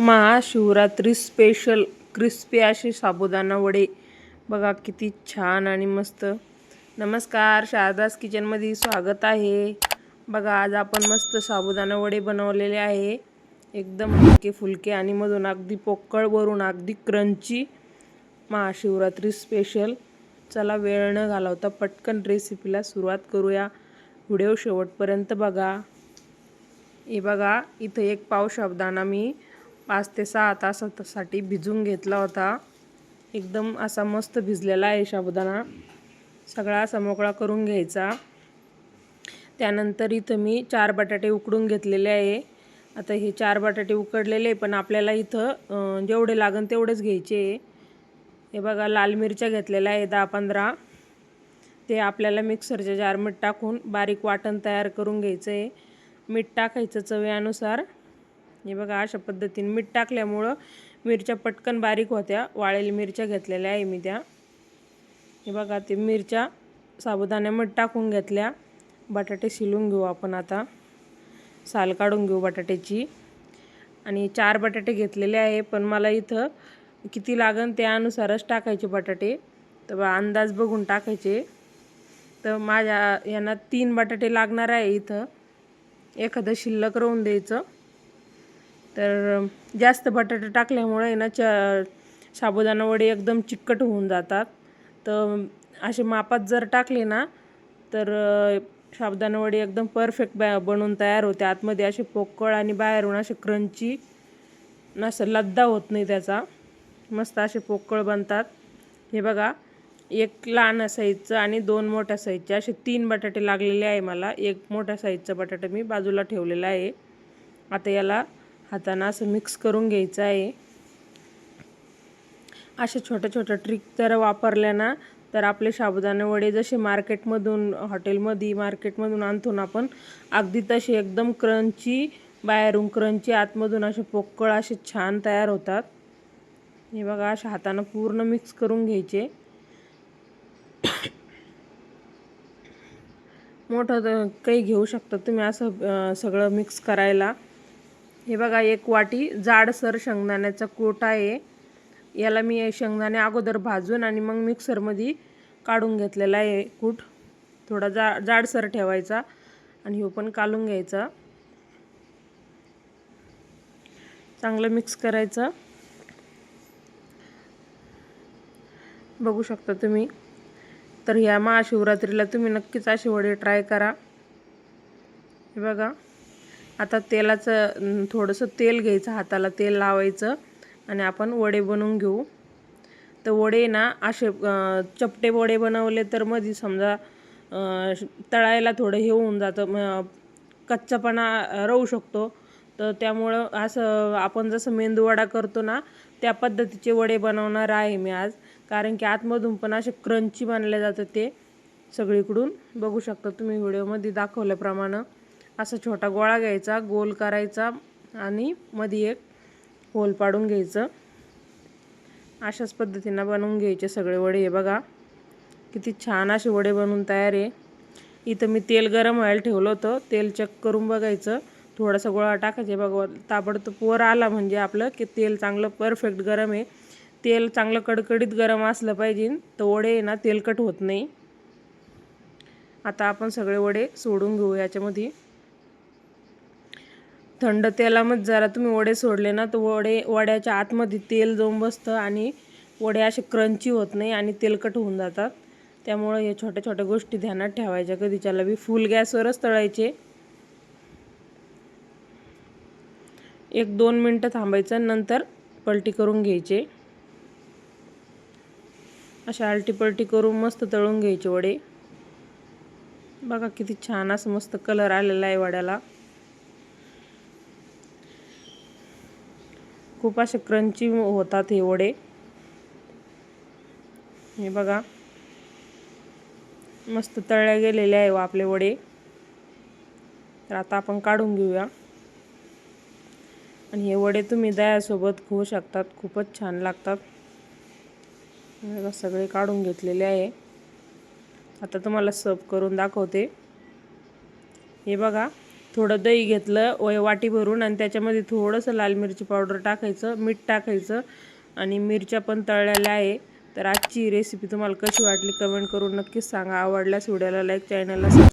Mahashivratri special crispy असे साबुदाणा वडे. बघा किती छान आणि मस्त. नमस्कार शारदास किचनमध्ये स्वागत आहे. बघा आज आपण मस्त साबुदाणा वडे बनवलेले आहे. एकदम हलके फुलके आणि मधून अगदी पोकळ वरून अगदी क्रंची महाशिवरात्री स्पेशल चला वेळ न घालवता पटकन रेसिपीला सुरुवात करूया. व्हिडिओ शेवटपर्यंत बघा. हे बघा इथं एक पाव साबुदाणा मी पाच ते सहा तासासाठी भिजून घेतला होता. एकदम असा मस्त भिजलेला आहे साबुदाणा. सगळा असा मोकळा करून घ्यायचा. त्यानंतर इथं मी चार बटाटे उकडून घेतलेले आहे. आता हे चार बटाटे उकडलेले पण आपल्याला इथं जेवढे लागन तेवढेच घ्यायचे आहे. हे बघा लाल मिरच्या घेतलेल्या आहे दहा पंधरा. ते आपल्याला मिक्सरच्या जारमध्ये टाकून बारीक वाटण तयार करून घ्यायचं आहे. मीठ टाकायचं चवीनुसार हे बघा अशा पद्धतीने मीठ टाकल्यामुळं मिरच्या पटकन बारीक होत्या. वाळलेल्या मिरच्या घेतलेल्या आहे मी त्या. हे बघा ते मिरच्या साबुदाण्यामध्ये टाकून घेतल्या. बटाटे शिलून घेऊ आपण आता. साल काढून घेऊ बटाट्याची. आणि चार बटाटे घेतलेले आहे पण मला इथं किती लागन त्यानुसारच टाकायचे बटाटे. तर बा अंदाज बघून टाकायचे. तर माझ्या यांना तीन बटाटे लागणार आहे इथं. एखादं शिल्लक राहून द्यायचं. तर जास्त बटाटे टाकल्यामुळे ना च साबुदाणा वडे एकदम चिकट होऊन जातात. तर असे मापात जर टाकले ना तर साबुदाणा वडे एकदम परफेक्ट बॅ बनवून तयार होते. आतमध्ये असे पोकळ आणि बाहेरून असे क्रंची असं लद्दा होत नाही त्याचा. मस्त असे पोकळ बनतात. हे बघा एक लहान साईजचं आणि दोन मोठ्या साईजचे असे तीन बटाटे लागलेले आहे मला. एक मोठ्या साईजचा बटाटा मी बाजूला ठेवलेला आहे. आता याला हातानं असं मिक्स करून घ्यायचं आहे. अशा छोट्या छोट्या ट्रिक जर वापरल्या ना तर आपले साबुदाणे वडे जसे मार्केटमधून हॉटेलमध्ये मार्केटमधून आणतो ना आपण अगदी तसे एकदम क्रंची बाहेरून क्रंची आतमधून असे पोकळ असे छान तयार होतात. हे बघा अशा हातानं पूर्ण मिक्स करून घ्यायचे. मोठं तर काही घेऊ शकता तुम्ही असं सगळं मिक्स करायला. हे बघा एक वाटी जाडसर शेंगदाण्याचा कोट आहे. याला मी शेंगदाणे अगोदर भाजून आणि मग मिक्सरमध्ये काढून घेतलेला आहे कूट. थोडा जा जाडसर ठेवायचा आणि हो पण काढून घ्यायचा. चांगलं मिक्स करायचं. बघू शकता तुम्ही. तर ह्या महाशिवरात्रीला तुम्ही नक्कीच असे वडे ट्राय करा. हे बघा. आता तेलाचं थोडंसं तेल घ्यायचं हाताला तेल लावायचं आणि आपण वडे बनवून घेऊ. तर वडे ना असे चपटे वडे बनवले तर मध्ये समजा तळायला थोडं हे होऊन जातं कच्चापणा राहू शकतो. तर त्यामुळं असं आपण जसं मेंदूवडा करतो ना त्या पद्धतीचे वडे बनवणार आहे मी आज. कारण की आतमधून पण असे क्रंची बनले जातं ते सगळीकडून. बघू शकता तुम्ही व्हिडिओमध्ये दाखवल्याप्रमाणे. असा छोटा गोळा घ्यायचा गोल करायचा आणि मध्ये एक होल पाडून घ्यायचं. अशाच पद्धतीनं बनवून घ्यायचे सगळे वडे. हे बघा किती छान असे वडे बनवून तयार आहे. इथं मी तेल गरम व्हायला ठेवलं होतं. तेल चेक करून बघायचं. थोडासा गोळा टाकायचे. बघा ताबडतोब वर आला म्हणजे आपलं की तेल चांगलं परफेक्ट गरम आहे. तेल चांगलं कडकडीत गरम असलं पाहिजे. तर वडे आहे ना तेलकट होत नाही. आता आपण सगळे वडे सोडून घेऊ याच्यामध्ये. थंड तेलामध्ये जरा तुम्ही वडे सोडले ना तर वडे वड्याच्या आतमध्ये तेल जाऊन बसतं आणि वडे असे क्रंची होत नाही आणि तेलकट होऊन जातात. त्यामुळं हे छोट्या छोट्या गोष्टी ध्यानात ठेवायच्या. कधीच्याला बी फुल गॅसवरच तळायचे. एक दोन मिनटं थांबायचं नंतर पलटी करून घ्यायचे. अशा आलटी पलटी करून मस्त तळून घ्यायचे वडे. बघा किती छान असं मस्त कलर आलेला आहे वड्याला. खूप असे क्रंची होतात हे वडे. हे बघा. मस्त तळल्या गेलेले आहे हो आपले वडे. तर आता आपण काढून घेऊया. आणि हे वडे तुम्ही दह्यासोबत खाऊ शकतात. खूपच छान लागतात. बघा, सगळे काढून घेतलेले आहे. आता तुम्हाला सर्व करून दाखवते. हे बघा. थोडं दही घेतलं व वाटी भरून आणि त्याच्यामध्ये थोडंसं लाल मिरची पावडर टाकायचं मीठ टाकायचं आणि मिरच्या पण तळलेल्या आहे. तर आजची रेसिपी तुम्हाला कशी वाटली कमेंट करून नक्कीच सांगा. आवडल्यास व्हिडिओला लाईक चॅनलला